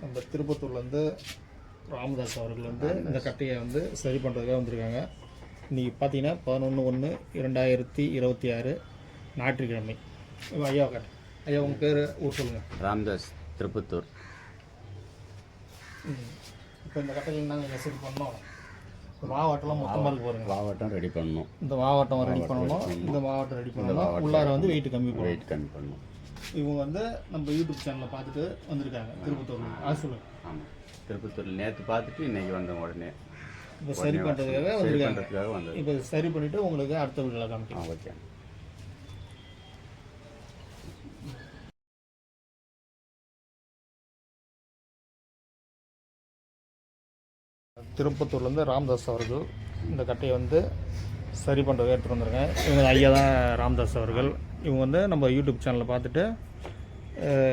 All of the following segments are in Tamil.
நம்ம திருப்பத்தூர்லேருந்து ராமதாஸ் அவர்கள் வந்து இந்த கட்டையை வந்து சரி பண்ணுறதுக்காக வந்திருக்காங்க. இன்றைக்கி பார்த்தீங்கன்னா பதினொன்று ஒன்று இரண்டாயிரத்தி இருபத்தி ஆறு ஞாயிற்றுக்கிழமை. ஐயா கட்டு ஐயா உங்கள் பேர் ஊர் சொல்லுங்கள் ராம்தாஸ் திருப்பத்தூர். இப்போ இந்த கட்டையில் நாங்கள் சரி பண்ணோம் மாவட்டம்லாம் மொத்தமாக இருக்கு பாருங்க. மாவட்டம் ரெடி பண்ணணும். இந்த மாவட்டம் ரெடி பண்ணணும். இந்த மாவட்டம் ரெடி பண்ணணும். உள்ளார வந்து வெயிட் கம்மி வெயிட் கம்மி பண்ணணும். இவங்க வந்து நம்ம யூடியூப் சேனலை பார்த்துட்டு வந்திருக்காங்க. திருப்பத்தூர் சொல்லுங்கள் ஆமாம் திருப்பத்தூரில் நேற்று பார்த்துட்டு இன்னைக்கு வந்தோம் உடனே. இப்போ சரி பண்ணுறதுக்காக வந்திருக்காங்க. வந்தது. இப்போ சரி பண்ணிவிட்டு உங்களுக்கு அடுத்த வீட்டில் காமிக்கலாம் ஓகே. திருப்பத்தூர்லேருந்து ராமதாஸ் அவர்கள் இந்த கட்டையை வந்து சரி பண்ணுறதுக்கு எடுத்துகிட்டு வந்திருக்கேன் இவங்க ஐயா தான் ராமதாஸ் அவர்கள். இவங்க வந்து நம்ம யூடியூப் சேனலில் பார்த்துட்டு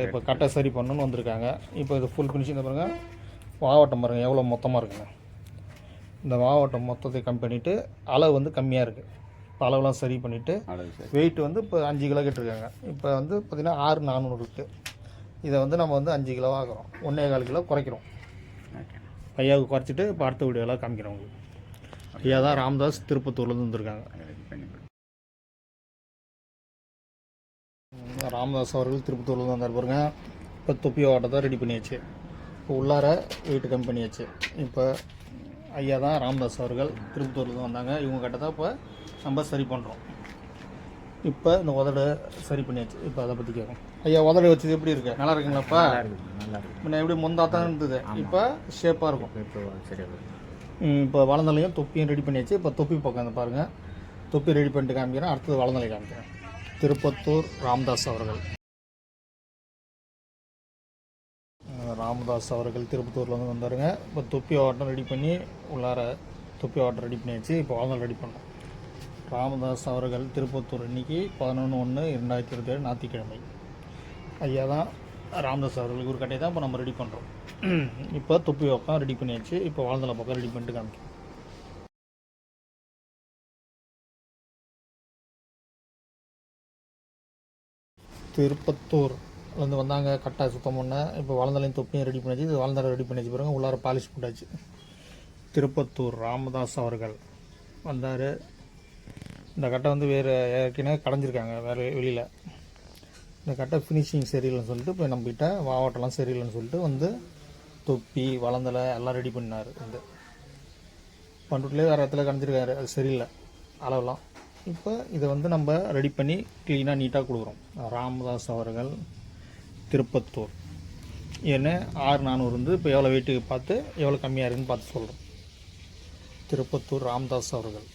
இப்போ கட்டை சரி பண்ணணும்னு வந்திருக்காங்க. இப்போ இது ஃபுல் ஃபினிஷிங் பாருங்க. மாவட்டம் பாருங்கள் எவ்வளோ மொத்தமாக இருக்குங்க. இந்த மாவட்டம் மொத்தத்தை கம்மி பண்ணிவிட்டு அளவு வந்து கம்மியாக இருக்குது இப்போ அளவுலாம் சரி பண்ணிவிட்டு வெயிட் வந்து இப்போ அஞ்சு கிலோ கேட்டிருக்காங்க. இப்போ வந்து பார்த்திங்கன்னா ஆறு நானூறு இருக்குது இதை வந்து நம்ம வந்து அஞ்சு கிலோ ஆகிறோம் ஒன்றே கால் கிலோ குறைக்கிறோம். ஐயாவுக்கு குறைச்சிட்டு இப்போ அடுத்த வீடியோலாம் காமிக்கிறேன் உங்களுக்கு. ஐயா தான் ராமதாஸ் திருப்பத்தூர்லேருந்து வந்திருக்காங்க. ராமதாஸ் அவர்கள் திருப்பத்தூர்லேருந்து வந்தார் பாருங்க. இப்போ தொப்பி ஓட்டத்தை ரெடி பண்ணியாச்சு. இப்போ உள்ளார வெயிட் கம்மி பண்ணியாச்சு. இப்போ ஐயா தான் ராமதாஸ் அவர்கள் திருப்பத்தூர்லேருந்து வந்தாங்க. இவங்க கிட்ட தான் இப்போ நம்ம சரி பண்ணுறோம் இப்போ இந்த உதடு சரி பண்ணியாச்சு. இப்போ அதை பற்றி கேட்கும் ஐயா உதடு வச்சது எப்படி இருக்கு? நல்லா இருக்குங்களாப்பா? நல்லா இருக்கு முன்ன எப்படி முந்தா தான் இருந்தது? இப்போ ஷேப்பாக இருக்கும். இப்போ சரியா போகுது. ம், இப்போ வளர்ந்தலையும் தொப்பியும் ரெடி பண்ணியாச்சு. இப்போ தொப்பி பக்கம் பாருங்கள் தொப்பி ரெடி பண்ணிட்டு காமிக்கிறேன். அடுத்தது வளர்ந்தலை காமிக்கிறேன். திருப்பத்தூர் ராம்தாஸ் அவர்கள். ராமதாஸ் அவர்கள் திருப்பத்தூரில் வந்து வந்தாருங்க. இப்போ தொப்பி ஆட்டம் ரெடி பண்ணி உள்ளார தொப்பி ஆட்டம் ரெடி பண்ணியாச்சு. இப்போ வளர்ந்தல் ரெடி பண்ணோம். ராமதாஸ் அவர்கள் திருப்பத்தூர் இன்னைக்கு பதினொன்று ஒன்று இரண்டாயிரத்தி இருபத்தி ஏழு ஞாயிற்றுக்கிழமை. ஐயா தான் ராமதாஸ் அவர்களுக்கு ஒரு கட்டையை தான் இப்போ நம்ம ரெடி பண்ணுறோம் இப்போ தொப்பி பக்கம் ரெடி பண்ணியாச்சு. இப்போ வாழ்ந்தல பக்கம் ரெடி பண்ணிட்டு காமிக்கும் திருப்பத்தூர் வந்து வந்தாங்க கட்டாக சுத்தம் பண்ண. இப்போ வளர்ந்தலையும் தொப்பியும் ரெடி பண்ணிச்சு இது வளர்ந்தலை ரெடி பண்ணிச்சு பிறகு உள்ளார பாலிஷ் போட்டாச்சு. திருப்பத்தூர் ராமதாஸ் அவர்கள் வந்தார். இந்த கட்டை வந்து வேறு ஏற்கனவே கடைஞ்சிருக்காங்க வேறு வெளியில். இந்த கட்டை ஃபினிஷிங் சரியில்லைன்னு சொல்லிட்டு இப்போ நம்மகிட்ட மாவட்டம்லாம் சரியில்லைன்னு சொல்லிட்டு வந்து தொப்பி வளந்தலை எல்லாம் ரெடி பண்ணார் வந்து பண்ருட்டிலே வேறு இடத்துல கடைஞ்சிருக்காரு. அது சரியில்லை அளவெல்லாம். இப்போ இதை வந்து நம்ம ரெடி பண்ணி க்ளீனாக நீட்டாக கொடுக்குறோம். ராமதாஸ் அவர்கள் திருப்பத்தூர். ஏன்னா ஆறு நானூறு இருந்து இப்போ எவ்வளோ வெயிட்டு பார்த்து எவ்வளோ கம்மியாக இருக்குன்னு பார்த்து சொல்கிறோம் திருப்பத்தூர் ராமதாஸ் அவர்கள்.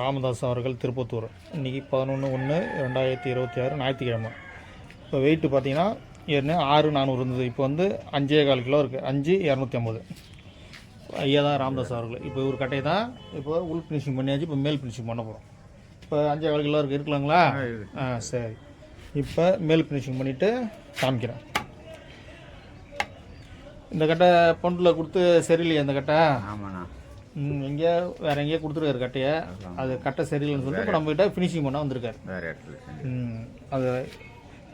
ராமதாஸ் அவர்கள் திருப்பத்தூர். இன்றைக்கி பதினொன்று ஒன்று ரெண்டாயிரத்தி இருபத்தி ஆறு ஞாயிற்றுக்கிழமை. இப்போ வெயிட்டு பார்த்தீங்கன்னா ஏற்கனவே ஆறு நானூறு இருந்தது இப்போ வந்து அஞ்சே கால் கிலோ இருக்குது அஞ்சு இரநூத்தி ஐம்பது. ஐயா தான் ராமதாஸ் அவர்கள். இப்போ ஒரு கட்டையை தான் இப்போ உள் ஃபினிஷிங் பண்ணியாச்சு இப்போ மேல் ஃபினிஷிங் பண்ண போகிறோம் இப்போ அஞ்சே கால் கிலோ இருக்குது இருக்கலாங்களா? ஆ சரி. இப்போ மேல் ஃபினிஷிங் பண்ணிவிட்டு காமிக்கிறேன் இந்த கட்டை பண்டில் கொடுத்து சரியில்லையா இந்த கட்டை? ஆமாண்ணா. ம், எங்கேயோ வேற எங்கேயோ கொடுத்துருக்காரு கட்டையை. அது கட்டை சரியில்லைன்னு சொல்லிட்டு இப்போ நம்மகிட்ட ஃபினிஷிங் பண்ண வந்திருக்காரு. வேறு இடத்துல. ம், அது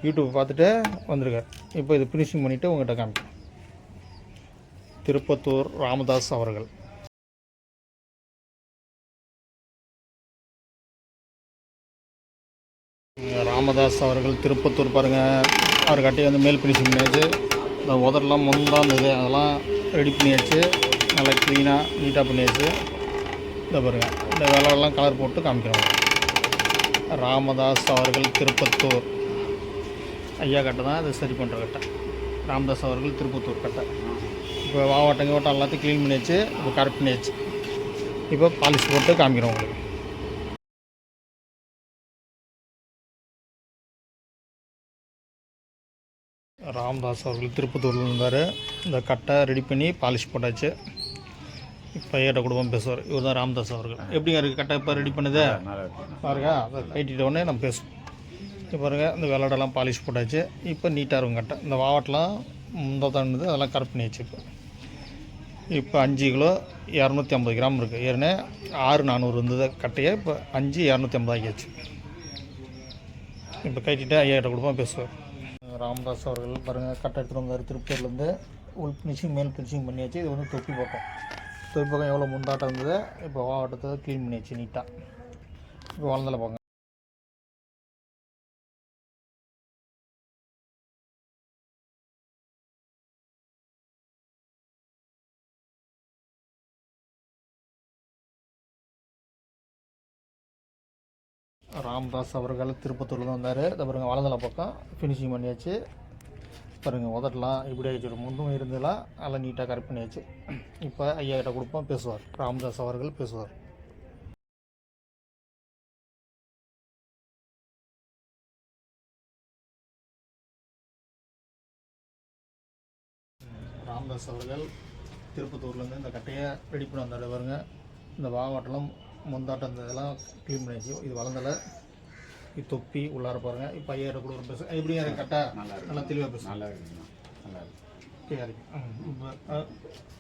யூடியூப் பார்த்துட்டு வந்திருக்காரு. இப்போ இது ஃபினிஷிங் பண்ணிவிட்டு உங்கள்கிட்ட காமிக்கிறேன். திருப்பத்தூர் ராமதாஸ் அவர்கள். ராமதாஸ் அவர்கள் திருப்பத்தூர் பாருங்கள் அவர் கட்டி வந்து மேல் ஃபினிஷிங் பண்ணியாச்சு இந்த உதரெலாம் முந்தா இருந்தது. அதெல்லாம் ரெடி பண்ணியாச்சு. நல்லா க்ளீனாக நீட்டாக பண்ணியாச்சு. இந்த பாருங்கள் இந்த வேலையெல்லாம் கலர் போட்டு காமிக்கிறோம். ராமதாஸ் அவர்கள் திருப்பத்தூர். ஐயா கட்டை தான் இதை சரி பண்ணுற கட்டை. ராமதாஸ் அவர்கள் திருப்பத்தூர் கட்டை. இப்போ மாவட்டம் கிவட்டம் எல்லாத்தையும் க்ளீன் பண்ணியாச்சு இப்போ கரெக்ட் பண்ணியாச்சு. இப்போ பாலிஷ் போட்டு காமிக்கிறோம் உங்களுக்கு. ராமதாஸ் அவர்கள் திருப்பத்தூரில் இருந்தார். இந்த கட்டை ரெடி பண்ணி பாலிஷ் போட்டாச்சு. இப்போ ஐயாட்ட குடும்பம் பேசுவார். இவர் தான் ராமதாஸ் அவர்கள். எப்படிங்க இருக்குது கட்டை இப்போ ரெடி பண்ணுது? பாருங்க அதை கைட்டிட்ட உடனே நம்ம பேசுவோம். இப்போ பாருங்கள் இந்த விளாடெல்லாம் பாலிஷ் போட்டாச்சு. இப்போ நீட்டாக இருக்கும் கட்டை இந்த வாவட்டெலாம் முந்த தண்ணுது அதெல்லாம் கரெக்ட் பண்ணி வச்சுப்போம் இப்போ இப்போ அஞ்சு கிலோ இரநூத்தி ஐம்பது கிராம் இருக்குது ஏற்கனவே ஆறு நானூறு இருந்தது கட்டையை இப்போ அஞ்சு இரநூத்தி ஐம்பது ஆகியாச்சு. இப்போ கைட்டிட்டு ஐயாயிரம் கொடுப்போம் பேசுவார் ராமதாஸ் அவர்கள் பாருங்கள் கட்டை எடுத்துகிட்டு வந்தார். திருப்பூர்லேருந்து உள் ஃபினிஷிங் மேல் ஃபினிஷிங் பண்ணியாச்சு. இது வந்து தொப்பி பக்கம். தொப்பி பக்கம் எவ்வளோ முந்தாட்டம் இருந்தது இப்போ வாவட்டத்தை க்ளீன் பண்ணியாச்சு நீட்டாக இப்போ வளர்ந்தல போங்க ராம்தாஸ் அவர்கள் திருப்பத்தூரில் தான் வந்தார். இதை பாருங்கள் வளர்ந்தல பக்கம் ஃபினிஷிங் பண்ணியாச்சு. பாருங்கள் உதட்டலாம். இப்படி ஒரு முன்னும் இருந்தெல்லாம் நல்லா நீட்டாக கரெக்ட் பண்ணியாச்சு. இப்போ ஐயா கிட்ட கொடுப்போம் பேசுவார். ராமதாஸ் அவர்கள் பேசுவார். ராமதாஸ் அவர்கள் திருப்பத்தூர்லேருந்து இந்த கட்டையை ரெடி பண்ணி வந்தார். பாருங்க இந்த வாவாட்டெல்லாம் முந்தாட்டம் இந்த இதெல்லாம் க்ளீன் பண்ணியாச்சு. இது வளர்ந்தலை. இது தொப்பி உள்ளார பாருங்க. இப்போ ஐயாயிரம் கூட ஒரு பேச எப்படிங்க இருக்கு? கட்டா நல்லா தெளிவாக பேசுங்க நல்லா இருக்குண்ணா நல்லா இருக்கு.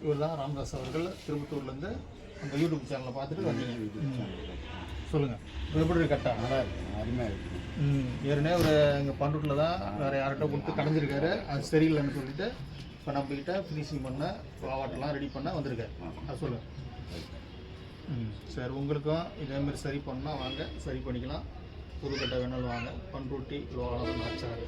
இவர் தான் ராமதாஸ் அவர்கள் திருப்பத்தூர்லேருந்து அந்த யூடியூப் சேனலை பார்த்துட்டு வந்தீங்க. சொல்லுங்கள் எப்படி கட்டா நல்லா இருக்கு அருமையாக இருக்கு ம் ஏற்கனவே ஒரு எங்கள் பண்ருட்டில் தான் வேறு யார்கிட்ட கொடுத்து கடைஞ்சிருக்காரு. அது சரியில்லைன்னு சொல்லிட்டு இப்போ நம்மக்கிட்ட ஃபினிஷிங் பண்ண வாவாட்டெல்லாம் ரெடி பண்ண வந்திருக்காரு. அது சொல்லுங்கள் சரி உங்களுக்கும் இதேமாரி சரி பண்ணால் வாங்க சரி பண்ணிக்கலாம். புதுக்கட்டை வேணாலும் வாங்க. பண்ருட்டி லோகாலம் ஆச்சாரி.